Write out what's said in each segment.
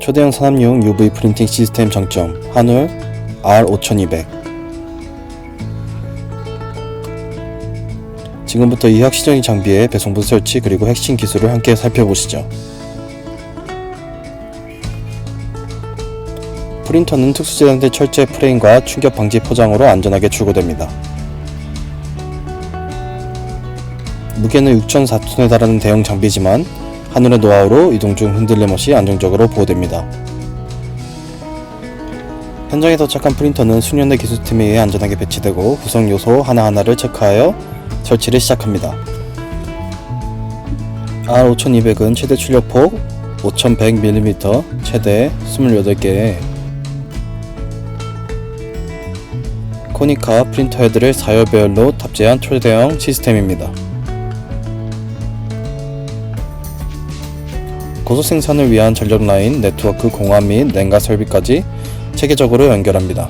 초대형 산업용 UV 프린팅 시스템 장점 한울 R5200 지금부터 이 혁신적인 장비의 배송부 설치 그리고 핵심 기술을 함께 살펴보시죠. 프린터는 특수 제작된 철제 프레임과 충격 방지 포장으로 안전하게 출고됩니다. 무게는 6,004톤에 달하는 대형 장비지만 하늘의 노하우로 이동 중 흔들림 없이 안정적으로 보호됩니다. 현장에 도착한 프린터는 수년의 기술팀에 의해 안전하게 배치되고 구성 요소 하나하나를 체크하여 설치를 시작합니다. R5200은 최대 출력폭 5100mm, 최대 28개의 코니카 프린터 헤드를 4열 배열로 탑재한 초대형 시스템입니다. 고속 생산을 위한 전력 라인, 네트워크 공화 및 냉각 설비까지 체계적으로 연결합니다.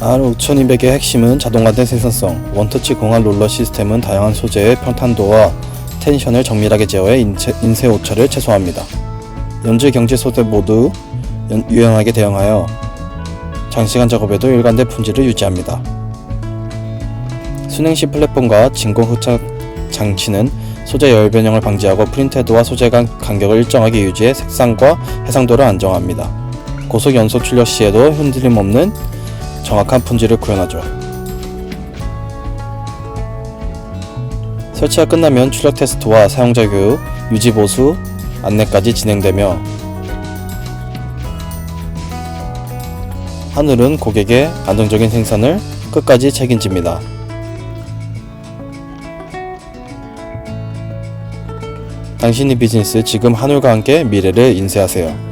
R5200의 핵심은 자동화된 생산성, 원터치 공학 롤러 시스템은 다양한 소재의 평탄도와 텐션을 정밀하게 제어해 인체, 인쇄 오차를 최소화합니다. 연질 경질 소재 모두 연- 유연하게 대응하여 장시간 작업에도 일관된 품질을 유지합니다. 순행시 플랫폼과 진공 흡착 장치는 소재 열 변형을 방지하고 프린트헤드와 소재 간 간격을 일정하게 유지해 색상과 해상도를 안정합니다. 고속 연속 출력 시에도 흔들림 없는 정확한 품질을 구현하죠. 설치가 끝나면 출력 테스트와 사용자 교육, 유지 보수, 안내까지 진행되며 하늘은 고객의 안정적인 생산을 끝까지 책임집니다. 당신의 비즈니스 지금 하늘과 함께 미래를 인쇄하세요.